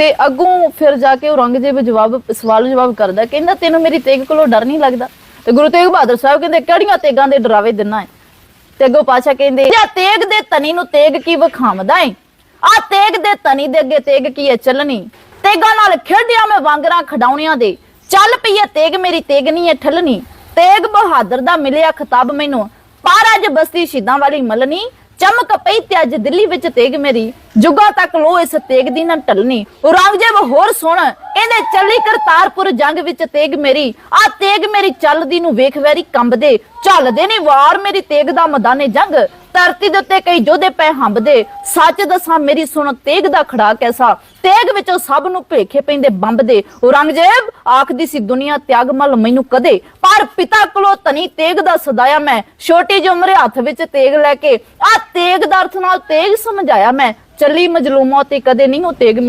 ਤੇ ਅੱਗੋਂ ਫਿਰ ਜਾ ਕੇ ਔਰੰਗਜ਼ੇਬ ਜਵਾਬ, ਸਵਾਲ ਜਵਾਬ ਕਰਦਾ, ਕਹਿੰਦਾ ਤੈਨੂੰ ਮੇਰੀ ਤੇਗ ਕੋਲੋਂ ਡਰ ਨਹੀਂ ਲੱਗਦਾ? ਤੇ ਗੁਰੂ ਤੇਗ ਬਹਾਦਰ ਸਾਹਿਬ ਕਹਿੰਦੇ, ਕਿਹੜੀਆਂ ਤੇਗਾਂ ਦੇ ਡਰਾਵੇ ਦਿਨਾ ਹੈ ਤੇ ਅੱਗੋਂ ਪਾਸ਼ਾ ਕਹਿੰਦੇ, ਜਾਂ ਤੇਗ ਦੇ ਤਨੀ ਨੂੰ ਤੇਗ ਕੀ ਵਿਖਾਵਦਾ ਏ ਆ ਤੇਗ ਦੇ ਤਨੀ ਦੇ ਅੱਗੇ ਤੇਗ ਕੀ ਹੈ ਚੱਲਣੀ? ਤੇਗਾਂ ਨਾਲ ਖੇਡਿਆ ਮੈਂ ਵਾਂਗਰਾਂ ਖਡਾਉਣਿਆਂ ਦੇ। ਚੱਲ ਪਈ ਹੈ ਤੇਗ, ਮੇਰੀ ਤੇਗ ਨਹੀਂ ਹੈ ਠੱਲਣੀ। ਤੇਗ ਬਹਾਦਰ ਦਾ ਮਿਲਿਆ ਖਿਤਾਬ ਮੈਨੂੰ। ਪਾਰ ਅੱਜ ਬਸਤੀ ਸ਼ਹੀਦਾਂ ਵਾਲੀ ਮਲਨੀ ਚਮਕ ਪਈ ਤੇ ਅੱਜ ਦਿੱਲੀ ਵਿੱਚ ਤੇਗ ਮੇਰੀ। ਜੁਗਾ ਤੱਕ ਲੋ ਇਸ ਤੇਗ ਦੀ ਨਾ ਟਲਣੀ ਔਰੰਗਜ਼ੇਬ ਹੋਰ ਸੁਣ ਇਹਨੇ ਚੱਲੀ ਕਰਤਾਰਪੁਰ ਜੰਗ ਵਿੱਚ ਤੇਗ ਮੇਰੀ। ਆ ਤੇਗ ਮੇਰੀ ਚੱਲਦੀ ਨੂੰ ਵੇਖ ਵੈਰੀ ਕੰਬਦੇ। ਝੱਲਦੇ ਨੇ ਵਾਰ ਮੇਰੀ ਤੇਗ ਦਾ ਮਦਾਨੇ ਜੰਗ। ਧਰਤੀ ਦੇ ਉੱਤੇ ਕਈ ਯੋਧੇ ਪੈ ਹੰਬਦੇ। ਸੱਚ ਦੱਸਾਂ, ਮੇਰੀ ਸੁਣ ਤੇਗ ਦਾ ਖੜਾ ਕੈਸਾ? ਤੇਗ ਵਿੱਚੋਂ ਸਭ ਨੂੰ ਭੇਖੇ ਪੈਂਦੇ ਬੰਬ ਦੇ ਔਰੰਗਜ਼ੇਬ ਆਖਦੀ ਸੀ, ਦੁਨੀਆ ਤਿਆਗ ਮਲ ਮੈਨੂੰ ਕਦੇ। ਪਰ ਪਿਤਾ ਕੋਲੋਂ ਤਨੀ ਤੇਗ ਦਾ ਸਦਾਇਆ ਮੈਂ। ਛੋਟੀ ਜਿਹੀ ਉਮਰੇ ਹੱਥ ਵਿੱਚ ਤੇਗ ਲੈ ਕੇ, ਆ ਤੇਗ ਦਾ ਅਰਥ ਨਾਲ ਤੇਗ ਸਮਝਾਇਆ ਮੈਂ। ਚੱਲੀ ਮਜਲੂਮਾ ਤੇ ਕਦੇ ਨਹੀਂ ਉਹ ਤੇਗ